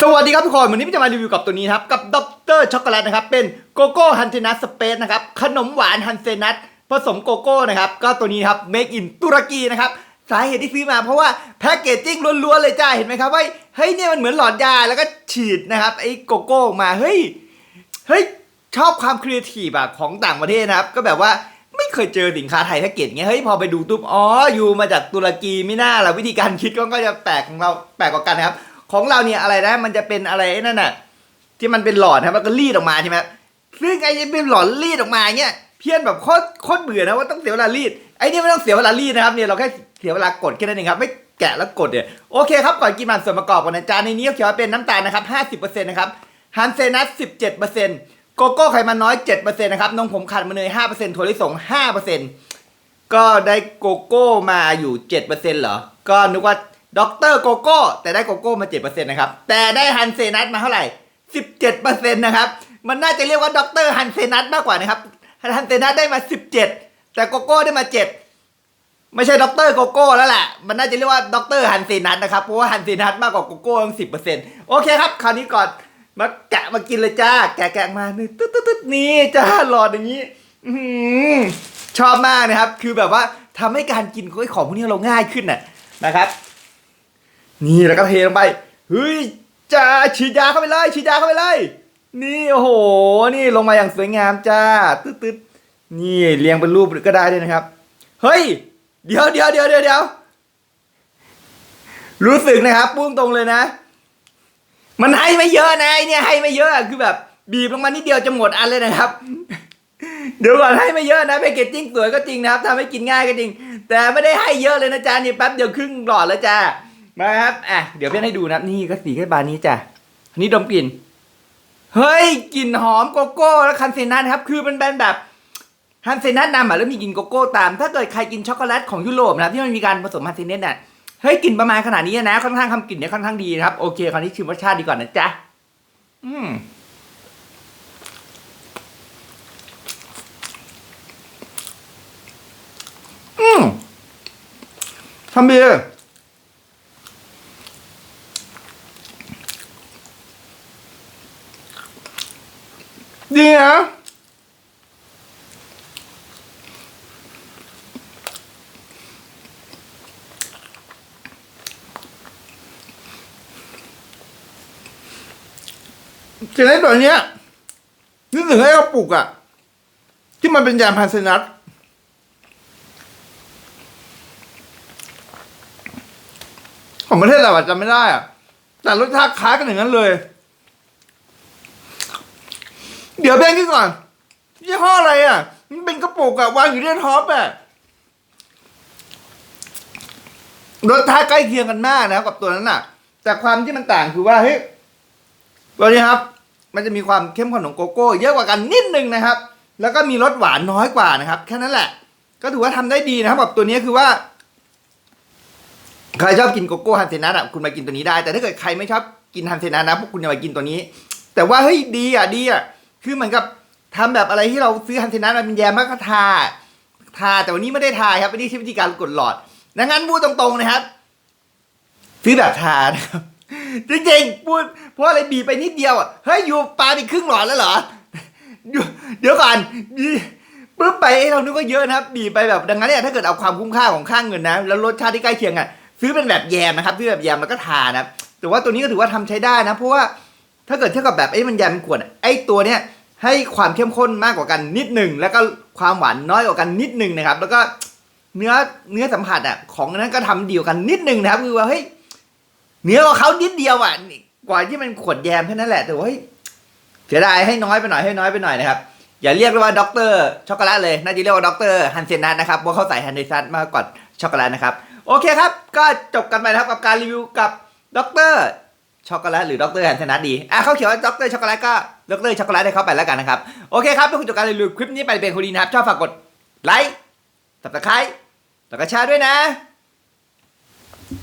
สวัสดีครับทุกคน วันนี้พี่จะมารีวิวกับตัวนี้ครับ กับด็อกเตอร์ช็อกโกแลตนะครับ เป็นโกโก้ฮันเทนัสสเปซนะครับ ขนมหวานฮันเซนัทผสมโกโก้นะครับ ก็ตัวนี้ครับ make in ตุรกีนะครับ สาเหตุที่ซื้อมาเพราะว่าแพ็กเกจจิ้งล้วนๆเลยจ้า เห็นไหมครับว่าเฮ้ยเนี่ยมันเหมือนหลอดยาแล้วก็ฉีดนะครับไอ้โกโก้ออกมา เฮ้ย เฮ้ยชอบความครีเอทีฟอะของต่างประเทศนะครับ ก็แบบว่าไม่เคยเจอสินค้าไทยแพ็กเกจเงี้ย เฮ้ยพอไปดูตุ๊บอ๋ออยู่มาจากตุรกีไม่น่าละวิธีการคิดก็ก็จะแปลกของเราแปลกกว่ากันนะครับ ของเราเนี่ยอะไรนะมันจะเป็นอะไรนั่นน่ะที่มันเป็นหลอดนะครับแล้วก็รีดออกมาใช่ไหมซึ่งไอ้ที่เป็นหลอดรีดออกมาเนี่ยเพี้ยนแบบโคตรโคตรเบื่อนะว่าต้องเสียเวลารีดไอ้นี่ไม่ต้องเสียเวลารีดนะครับเนี่ยเราแค่เสียเวลากดแค่นั้นเองครับไม่แกะแล้วกดเนี่ยโอเคครับก่อนกินมันส่วนประกอบก่อนนะจานในนี้เขาเขียนว่าเป็นน้ำตาลนะครับ50%นะครับฮันเซนัส17%โกโก้ไขมันน้อย 7%นะครับนมผงขาดมันเนย5%ถั่วลิสง 5%ก็ได้โกโก้มาอยู่ 7%เหรอ ก็นึกว่า ด็อกเตอร์โกโก้แต่ได้โกโก้มา 7%นะครับ แต่ได้ฮันเซนัสมาเท่าไหร่ 17%นะครับ มันน่าจะเรียกว่าด็อกเตอร์ฮันเซนัสมากกว่านะครับ ฮันเซนัสได้มา 17 แต่โกโก้ได้มา 7 ไม่ใช่ด็อกเตอร์โกโก้แล้วแหละ มันน่าจะเรียกว่าด็อกเตอร์ฮันเซนัสนะครับ เพราะว่าฮันเซนัสมากกว่าโกโก้ตั้งสิบเปอร์เซ็นต์โอเคครับ คราวนี้ก่อน มาแกะมากินเลยจ้า แกะแกะมานี่ตึ๊ดตึ๊ดตึ๊ดนี่จ้าหลอดอย่างนี้ชอบมากนะครับ คือแบบว่าทำให้การกินของพวกนี้เราง่ายขึ้นน่ะนะครับ นี่แล้วก็เทลงไปเฮ้ยจ้าฉีดยาเข้าไปเลยฉีดยาเข้าไปเลย นี่โอ้โห นี่ลงมาอย่างสวยงามจ้าตึ๊ดตึ๊ดนี่เรียงเป็นรูปก็ได้ด้วยนะครับ เฮ้ย เดี๋ยวเดี๋ยวเดี๋ยวเดี๋ยวเดี๋ยวรู้สึกนะครับปุ้งตรงเลยนะ มันให้ไม่เยอะนะไอเนี่ยให้ไม่เยอะอะคือแบบ บีบลงมานิดเดียวจะหมดอันเลยนะครับ เดี๋ยวก่อนให้ไม่เยอะนะแพคเกจจิ้งสวยก็จริงนะครับทำให้กินง่ายก็จริง แต่ไม่ได้ให้เยอะเลยนะจ๊ะนี่แป๊บเดียวครึ่งหลอดแล้วจ้า มาครับอะเดี๋ยวเพื่อนให้ดูนะนี่ก็สีแค่บานนี้จ้ะนนี้ดมกลิ่น เฮ้ยกลิ่นหอมโกโก้แล้วคันเซนัทครับ คือมันเป็นแบบฮันเซนัทนำอะแล้วมีกลิ่นโกโก้ตาม ถ้าเกิดใครกินช็อกโกแลตของยุโรปนะที่มันมีการผสมฮันเซนัทน่ะเฮ้ยกลิ่นประมาณขนาดนี้นะค่อนข้างคำกลิ่นเนี่ยค่อนข้างดีนะครับโอเคคราวนี้ชิมรสชาติดีก่อนนะจ๊ะอืมอืมทำดีเลย ดีนะเจเล็ตัวเนี้ยนึกถึงไอ้กระปุกอะที่มันเป็นยาพันเซนัทของประเทศเราอะจำไม่ได้อะแต่รสชาติคล้ายกันอย่างนั้นเลย เดี๋ยวแบ่งที่ก่อนยี่ห้ออะไรอะ มันเป็นกระปุกอะวางอยู่ที่ท็อปอะรสชาติใกล้เคียงกันมากนะกับตัวนั้นอะแต่ความที่มันต่างคือว่าเฮ้ยตัวนี้ครับ มันจะมีความเข้มข้นของโกโก้ เยอะกว่ากันนิดนึงนะครับ แล้วก็มีรสหวานน้อยกว่านะครับ แค่นั้นแหละ ก็ถือว่าทำได้ดีนะครับแบบตัวนี้คือว่าใครชอบกินโกโก้ฮันเซนัทอะคุณมากินตัวนี้ได้ แต่ถ้าเกิดใครไม่ชอบกินฮันเซนัทนะพวกคุณอย่ามากินตัวนี้ แต่ว่าเฮ้ยดีอะดีอะ คือเหมือนกับทำแบบอะไรที่เราซื้อฮันเซนัทมาเป็นแยมแล้วก็ทา ทาแต่วันนี้ไม่ได้ทาครับไม่ได้ใช้วิธีการกดหลอดดังนั้นพูดตรงๆนะครับ ซื้อแบบทานะครับจริงๆพูดเพราะอะไรบีไปนิดเดียวอะเฮ้ยอยู่ปลาไปครึ่งหลอดแล้วเหรอเดี๋ยวเดี๋ยวก่อนบีปุ๊บไปเอ้ยเรานึกว่าเยอะนะครับบีไปแบบดังนั้นเนี่ยถ้าเกิดเอาความคุ้มค่าของค่างเงินนะ แล้วรสชาติที่ใกล้เคียงอะซื้อเป็นแบบแยมนะครับซื้อแบบแยมแล้วก็ทานะแต่ว่าตัวนี้ก็ถือว่าทำใช้ได้นะ เพราะว่าถ้าเกิดเทียบกับแบบไอ้มันแยมขวดไอ้ตัวเนี้ย ให้ความเข้มข้นมากกว่ากันนิดหนึ่งแล้วก็ความหวานน้อยกว่ากันนิดหนึ่งนะครับ แล้วก็เนื้อเนื้อสัมผัสอะของนั้นก็ทำดีกว่ากันนิดหนึ่งนะครับคือว่าเฮ้ยเนื้อกว่าเขานิดเดียวอะกว่าที่มันขวดแยมแค่นั้นแหละแต่ว่าเฮ้ยเสียดายให้น้อยไปหน่อยให้น้อยไปหน่อยนะครับอย่าเรียกว่าด็อกเตอร์ช็อกโกแลตเลยน่าจะเรียกว่าด็อกเตอร์ฮันเซนัทนะครับเพราะเขาใส่ฮันเซนัทมากกว่าช็อกโกแลตนะครับโอเคครับ ก็จบกันไปนะครับกับการรีวิวกับด็อกเตอร์ช็อกโกแลตหรือด็อกเตอร์ฮันเซนัทดีอะเขาเขียนว่าด็อกเตอร์ช็อกโกแลตก็ เลิกเตอร์ช็อกโกแลตให้เขาไปแล้วกันนะครับ โอเคครับทุกคนจบการรีวิวคลิปนี้ไปเป็นคนดีนะครับ ชอบฝากกดไลค์ subscribe แล้วก็แชร์ด้วยนะ